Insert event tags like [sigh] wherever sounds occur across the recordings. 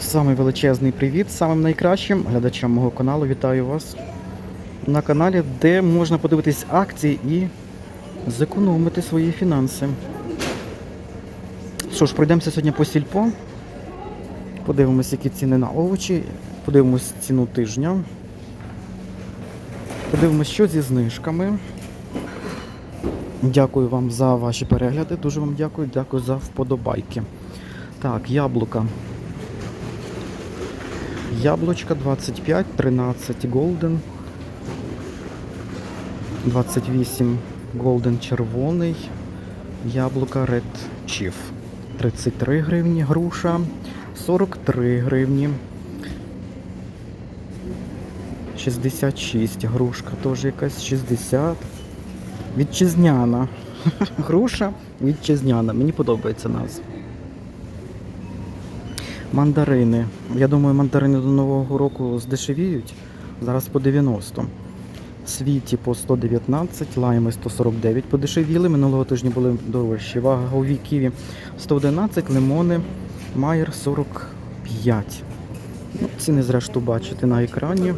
Самий величезний привіт самим найкращим глядачам мого каналу. Вітаю вас на каналі, де можна подивитись акції і зекономити свої фінанси. Що ж, пройдемося сьогодні по сільпо. Подивимось, які ціни на овочі, подивимось ціну тижня. Подивимось, що зі знижками. Дякую вам за ваші перегляди. Дуже вам дякую. Дякую за вподобайки. Так, яблука. Яблучка 25, 13 Golden. 28 Golden червоний. Яблука Red Chief. 33 гривні груша. 43 гривні. 66 грушка теж якась 60. Вітчизняна. [laughs] Груша вітчизняна. Мені подобається назва. Мандарини. Я думаю, мандарини до Нового року здешевіють. Зараз по 90. Світі по 119, лайми 149 подешевіли. Минулого тижня були дорожчі. Вагові ківі 111, лимони, майер 45. Ну, ціни зрештою бачите на екрані.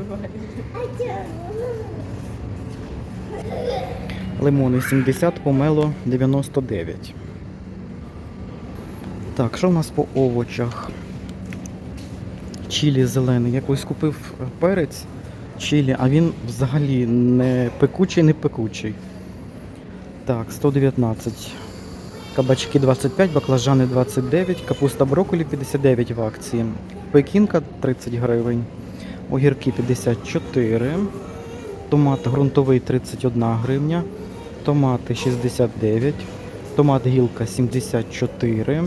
Лимони 70, помело 99. Так, що в нас по овочах? Чилі зелений. Я колись купив е, перець чилі, а він взагалі не пекучий, не пекучий. Так, 119. Кабачки 25, баклажани 29, капуста брокколі 59 в акції. Пекінка 30 гривень. Огірки 54. Томат ґрунтовий 31 гривня. Томати 69. Томат гілка 74.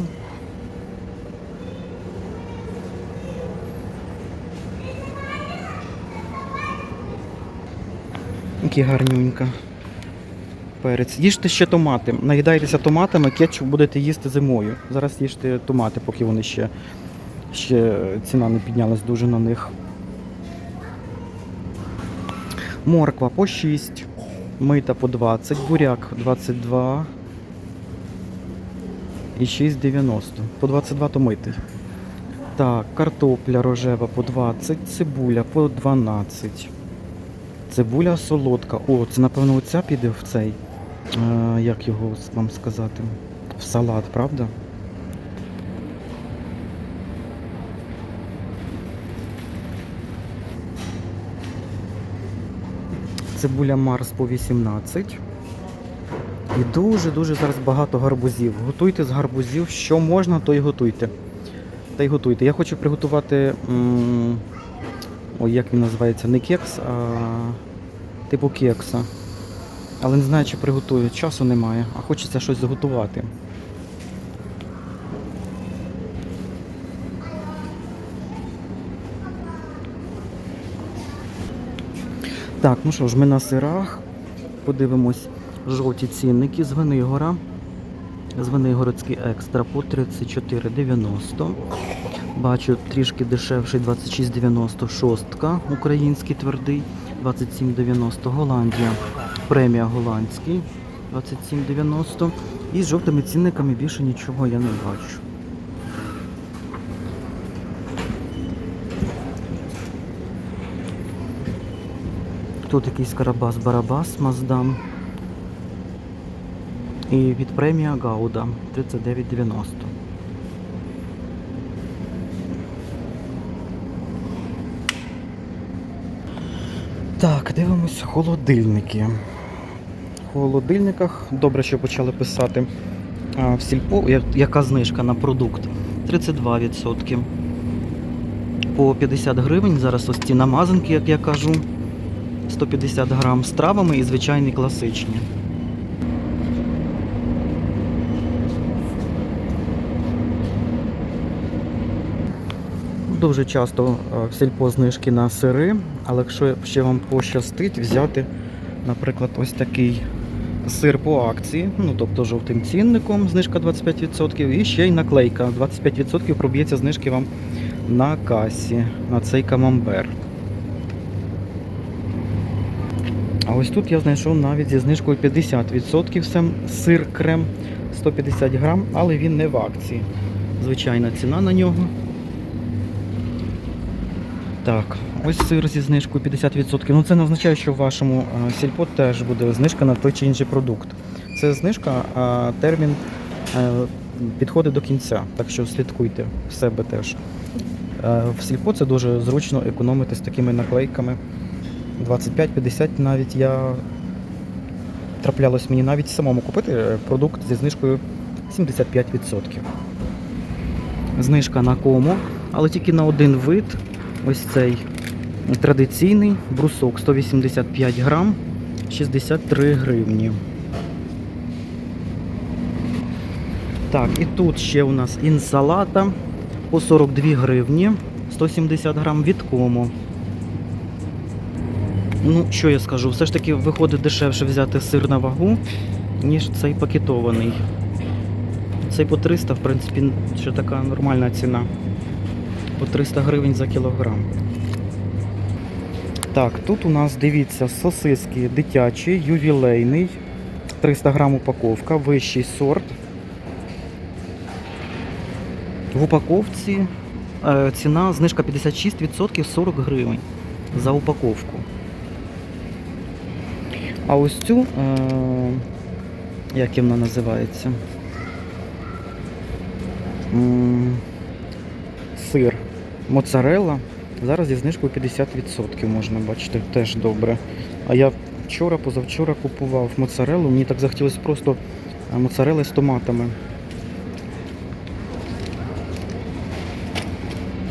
Які гарнюнька. Перець. Їжте ще томати. Наїдайтеся томатами, кетчуп будете їсти зимою. Зараз їжте томати, поки вони ще, ще ціна не піднялась дуже на них. Морква по 6, мита по 20, буряк 22 і 6,90. По 22 то митий. Так, картопля рожева по 20, цибуля по 12. Цибуля солодка. О, це напевно оця піде в цей. Е, як його вам сказати? В салат, правда? Цибуля Марс по 18. І дуже-дуже зараз багато гарбузів. Готуйте з гарбузів, що можна, то й готуйте. Та й готуйте. Я хочу приготувати. м, Ой, як він називається? Не кекс, а типу кекса. Але не знаю, чи приготую. Часу немає, а хочеться щось заготувати. Так, ну що ж, ми на сирах. Подивимось жовті цінники з Венигора. Звенигородський екстра по 34,90. Бачу трішки дешевший 26,96. Український твердий 27,90. Голландія. Премія голландський 27,90. І з жовтими цінниками більше нічого я не бачу. Тут якийсь карабас-барабас Маздам. І від премія Гауда 39,90. Так, дивимось холодильники. В холодильниках добре, що почали писати в сільпо, яка знижка на продукт. 32%. По 50 гривень. Зараз ось ці намазанки, як я кажу. 150 грам з травами і звичайні класичні. Дуже часто е, в сільпо знижки на сири, але якщо ще вам пощастить взяти, наприклад, ось такий сир по акції, ну тобто жовтим цінником, знижка 25%, і ще й наклейка 25% проб'ється знижки вам на касі на цей камамбер. А ось тут я знайшов навіть зі знижкою 50% сам сир крем 150 грам, але він не в акції. Звичайна ціна на нього. Так, ось сир зі знижкою 50%. Ну це не означає, що в вашому е, сільпо теж буде знижка на той чи інший продукт. Це знижка, а термін е, підходить до кінця, так що слідкуйте в себе теж. Е, В сільпо це дуже зручно економити з такими наклейками. 25-50 навіть я траплялось мені навіть самому купити продукт зі знижкою 75%. Знижка на кому, але тільки на один вид. Ось цей традиційний брусок 185 грам, 63 гривні. Так, і тут ще у нас інсалата по 42 гривні, 170 грам від кому. Ну, що я скажу, все ж таки виходить дешевше взяти сир на вагу, ніж цей пакетований. Цей по 300, в принципі, ще така нормальна ціна. По 300 гривень за кілограм. Так, тут у нас, дивіться, сосиски дитячі, ювілейний, 300 грам упаковка, вищий сорт. В упаковці е, ціна знижка 56% 40 гривень за упаковку. А ось цю, е, як вона називається? Сир моцарелла. Зараз зі знижкою 50% можна бачити, теж добре. А я вчора, позавчора купував моцареллу, мені так захотілося просто е, моцарелли з томатами.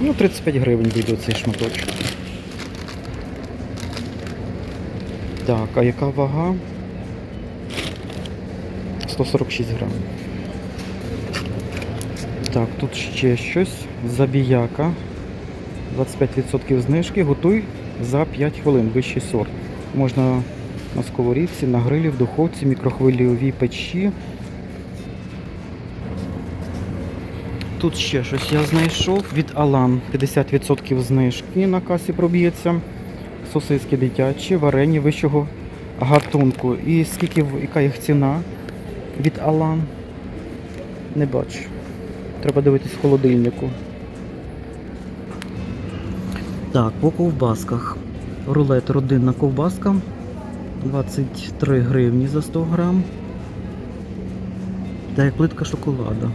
Ну, 35 гривень вийде цей шматочок. Так, а яка вага? 146 грам. Так, тут ще щось. Забіяка. 25% знижки. Готуй за 5 хвилин. Вищий сорт. Можна на сковорідці, на грилі, в духовці, мікрохвильовій печі. Тут ще щось я знайшов від Алан. 50% знижки на касі проб'ється. Сосиски дитячі, варені вищого гатунку. І скільки яка їх ціна від Алан? Не бачу. Треба дивитись в холодильнику. Так, по ковбасках. Рулет родинна ковбаска. 23 гривні за 100 грам. Та як плитка шоколада.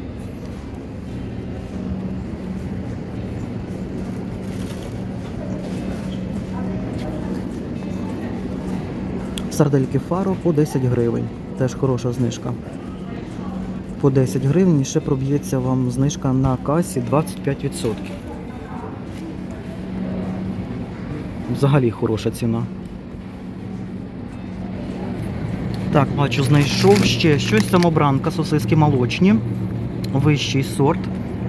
Сардельки фаро по 10 гривень. Теж хороша знижка. По 10 гривень ще проб'ється вам знижка на касі 25%. Взагалі хороша ціна. Так, бачу, знайшов ще щось самобранка, сосиски молочні. Вищий сорт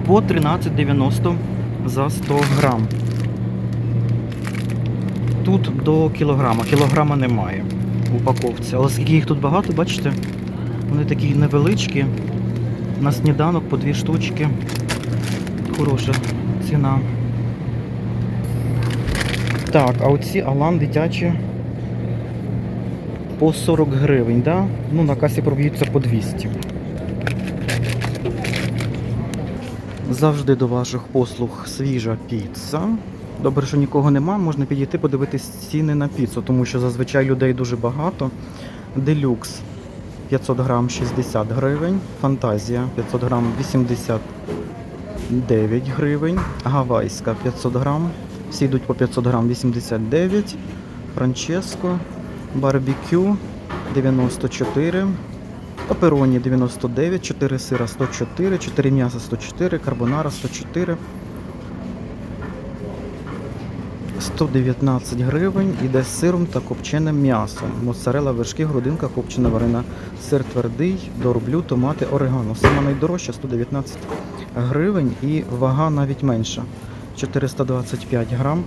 по 13,90 за 100 грам. Тут до кілограма. Кілограма немає в упаковці. Але скільки їх тут багато, бачите? Вони такі невеличкі. На сніданок по дві штучки. Хороша ціна. Так, а оці Алан дитячі по 40 гривень, да? Ну, на касі проб'ються по 200. Завжди до ваших послуг свіжа піца. Добре, що нікого нема, можна підійти подивитись ціни на піцу, тому що зазвичай людей дуже багато. Делюкс 500 грам 60 гривень, фантазія 500 грам 89 гривень, гавайська 500 грам, всі йдуть по 500 грам 89, Франческо, барбекю 94, папероні 99, 4 сира 104, 4 м'яса 104, карбонара 104. 119 гривень іде з сиром та копченим м'ясом. Моцарела, вершки, грудинка, копчена варена, сир твердий, дорблю, томати, орегано. Саме найдорожче 119 гривень і вага навіть менша. 425 грам,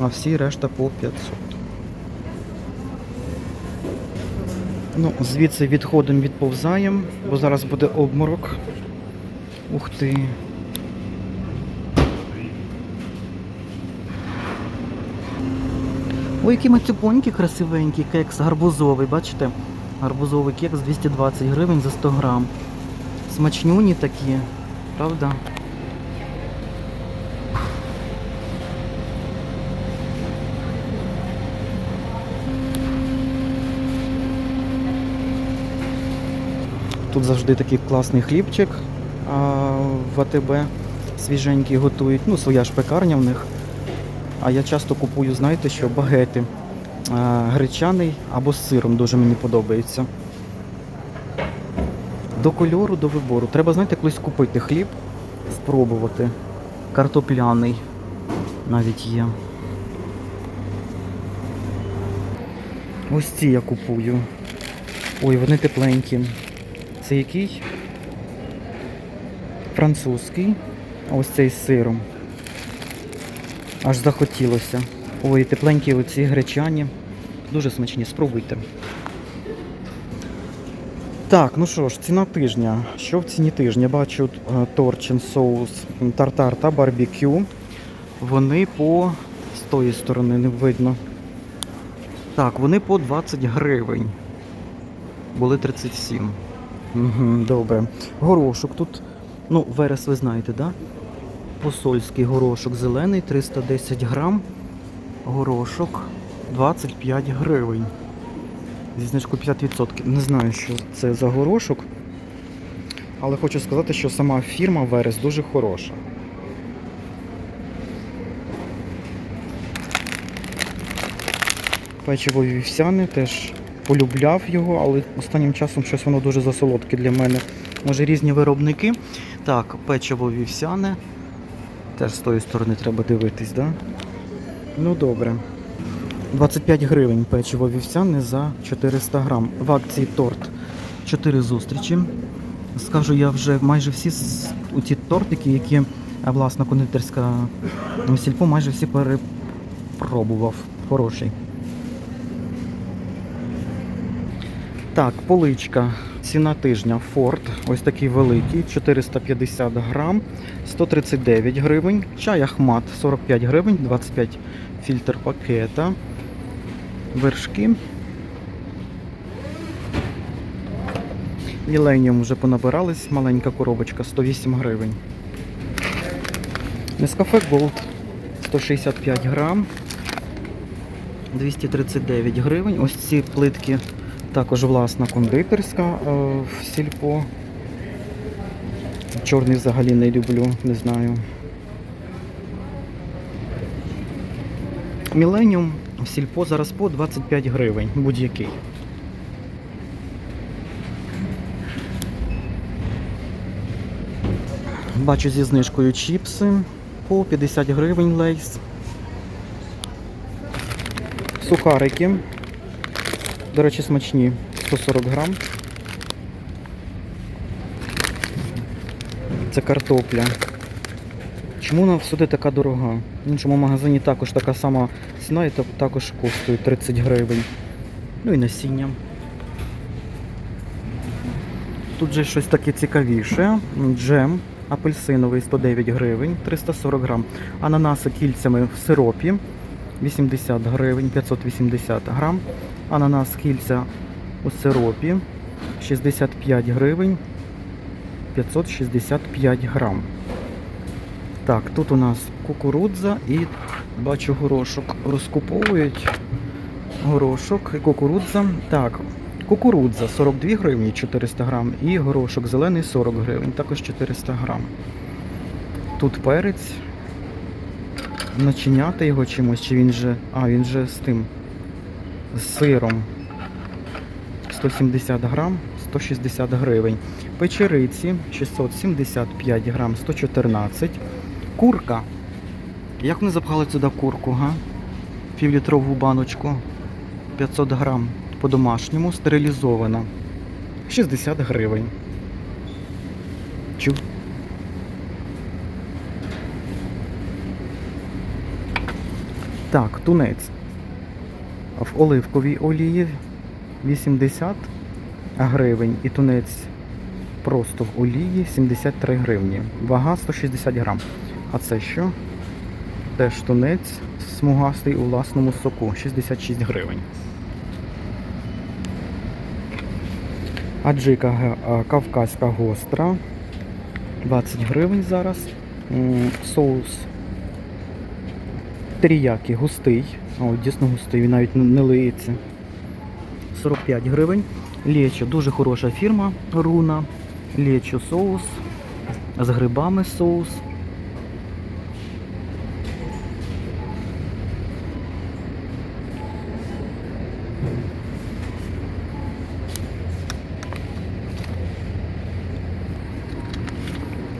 а всі решта по 500. Ну, звідси відходимо, відповзаємо, бо зараз буде обморок. Ух ти. Ой, які мацюпонькі красивенькі, кекс гарбузовий, бачите? Гарбузовий кекс 220 гривень за 100 грам. Смачнюні такі, правда? Тут завжди такий класний хлібчик а, в АТБ свіженький готують. Ну, своя ж пекарня в них. А я часто купую, знаєте, що багети а, гречаний або з сиром дуже мені подобається. До кольору, до вибору. Треба, знаєте, колись купити хліб, спробувати. Картопляний навіть є. Ось ці я купую. Ой, вони тепленькі. Це який? Французький. Ось цей з сиром. Аж захотілося. Ой, тепленькі оці гречані. Дуже смачні, спробуйте. Так, ну що ж, ціна тижня. Що в ціні тижня? Бачу е, торчин, соус, тартар та барбекю. Вони по з тої сторони не видно. Так, вони по 20 гривень. Були 37. Добре. Горошок тут. Ну, верес ви знаєте, да? Посольський горошок зелений, 310 грам. Горошок 25 гривень. Зі знижкою 50%. Не знаю, що це за горошок. Але хочу сказати, що сама фірма Верес дуже хороша. Печиво вівсяне теж полюбляв його, але останнім часом щось воно дуже засолодке для мене. Може різні виробники. Так, печиво вівсяне. Теж з тої сторони треба дивитись, да? Ну добре. 25 гривень печиво вівсяне за 400 грам. В акції торт 4 зустрічі. Скажу, я вже майже всі ті тортики, які власна кондитерська сільпо, майже всі перепробував. Хороший. Так, поличка. Ціна тижня Форд. Ось такий великий, 450 грам, 139 гривень. Чай Ахмат 45 гривень, 25 фільтр пакета. Вершки. Міленіум вже понабирались, маленька коробочка 108 гривень. Нескафе Gold 165 грам, 239 гривень. Ось ці плитки також власна кондитерська е, в сільпо. Чорний взагалі не люблю, не знаю. Міленіум в сільпо зараз по 25 гривень, будь-який. Бачу зі знижкою чіпси по 50 гривень лейс. Сухарики. До речі, смачні 140 грам. Це картопля. Чому вона всюди така дорога? В іншому магазині також така сама ціна і також коштує 30 гривень. Ну і насіння. Тут же щось таке цікавіше. Джем апельсиновий 109 гривень, 340 грам. Ананаси кільцями в сиропі 80 гривень, 580 грам. Ананас кільця у сиропі 65 гривень, 565 грам. Так, тут у нас кукурудза і бачу горошок. Розкуповують горошок і кукурудза. Так, кукурудза 42 гривні 400 грам і горошок зелений 40 гривень, також 400 грам. Тут перець. Начиняти його чимось, чи він же. А, він же з тим. З сиром. 170 грам, 160 гривень. Печериці 675 грам, 114. Курка. Як вони запхали сюди курку, га? Півлітрову баночку. 500 грам по-домашньому, стерилізована. 60 гривень. Чув? Так, тунець. В оливковій олії 80 гривень і тунець просто в олії 73 гривні. Вага 160 грам. А це що? Теж тунець смугастий у власному соку 66 гривень. Аджика кавказька гостра 20 гривень зараз. Соус теріякі густий. О, дійсно густий, він навіть не- лиється. 45 гривень. Лечо, дуже хороша фірма Руна. Лечо соус. З грибами соус.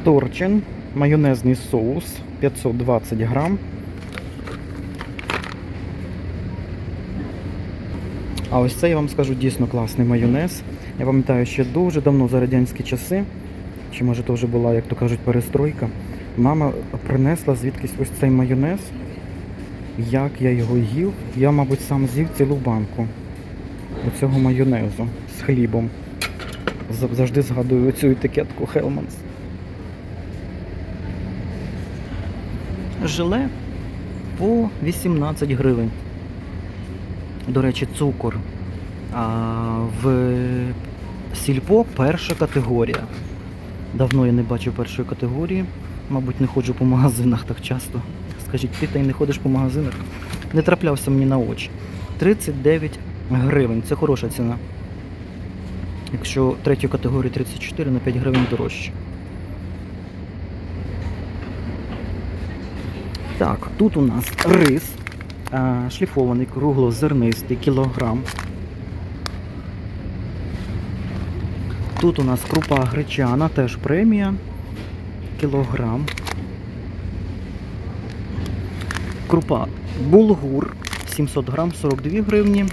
Торчин, майонезний соус 520 грам. А ось це я вам скажу дійсно класний майонез. Я пам'ятаю, ще дуже давно за радянські часи, чи може то вже була, як то кажуть, перестройка. Мама принесла звідкись ось цей майонез. Як я його їв, я, мабуть, сам з'їв цілу банку оцього майонезу з хлібом. Завжди згадую цю етикетку Hellmann's. Желе по 18 гривень. До речі, цукор. А, в сільпо перша категорія. Давно я не бачив першої категорії. Мабуть, не ходжу по магазинах так часто. Скажіть, ти та й не ходиш по магазинах? Не траплявся мені на очі. 39 гривень. Це хороша ціна. Якщо третю категорію 34 на 5 гривень дорожче. Так, тут у нас рис шліфований, круглозернистий, кілограм. Тут у нас крупа гречана, теж премія, кілограм. Крупа булгур 700 грам 42 гривні.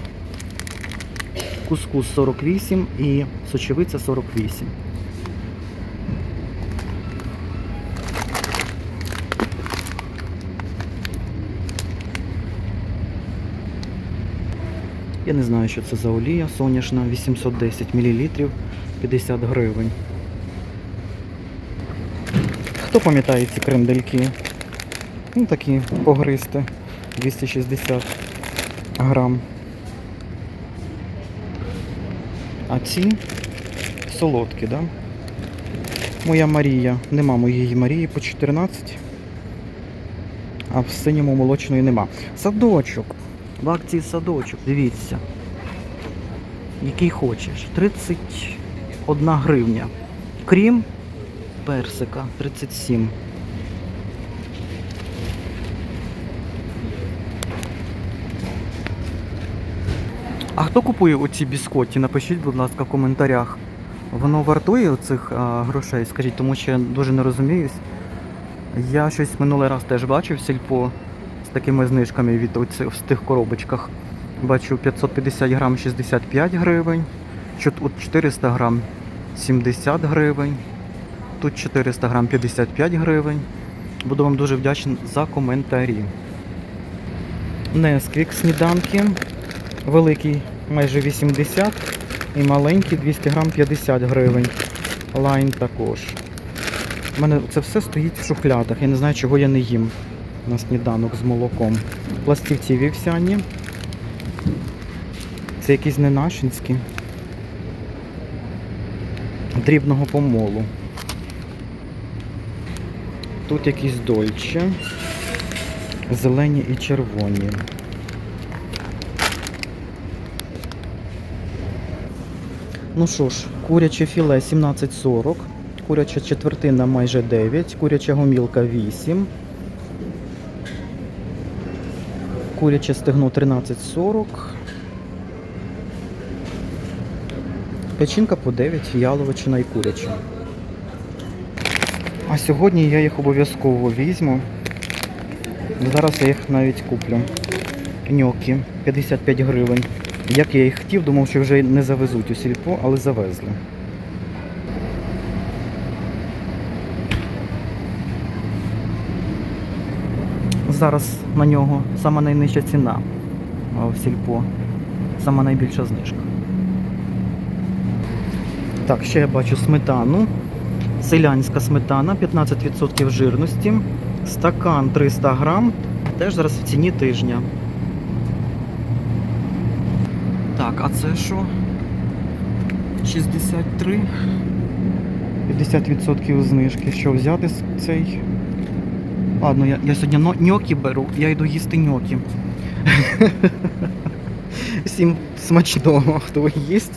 Кускус 48 і сочевиця 48. Я не знаю, що це за олія соняшна, 810 мл, 50 гривень. Хто пам'ятає ці крендельки? Ну такі погристи, 260 грам. А ці солодкі, да? Моя Марія. Нема моєї Марії по 14. А в синьому молочної нема. Садочок. В акції садочок. Дивіться. Який хочеш. 31 гривня. Крім персика 37. А хто купує оці біскотті? Напишіть, будь ласка, в коментарях. Воно вартує оцих а, грошей, скажіть, тому що я дуже не розуміюсь. Я щось минулий раз теж бачив сільпо з такими знижками від оцих з тих коробочках. Бачу 550 грам 65 гривень. От 400 грам 70 гривень. Тут 400 грам 55 гривень. Буду вам дуже вдячний за коментарі. Несквік сніданки. Великий майже 80 і маленький 200 грам 50 гривень. Лайн також. У мене це все стоїть в шухлядах. Я не знаю, чого я не їм на сніданок з молоком. Пластівці вівсяні. Це якісь ненашинські. Дрібного помолу. Тут якісь дольче. Зелені і червоні. Ну що ж, куряче філе 17,40, куряча четвертина майже 9, куряча гомілка 8, куряче стегно 13,40, печінка по 9, яловичина і куряча. А сьогодні я їх обов'язково візьму. Зараз я їх навіть куплю. Ньокі 55 гривень. Як я їх хотів, думав, що вже не завезуть у сільпо, але завезли. Зараз на нього сама найнижча ціна в сільпо. Сама найбільша знижка. Так, ще я бачу сметану. Селянська сметана, 15% жирності. Стакан 300 грам. Теж зараз в ціні тижня. Так, а це що? 63. 50% знижки. Що взяти с- цей? Ладно, я, я сьогодні ньокі беру, я йду їсти ньокі. [laughs] Всім смачного, хто їсть.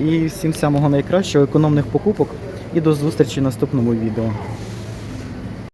і всім самого найкращого, економних покупок і до зустрічі в наступному відео.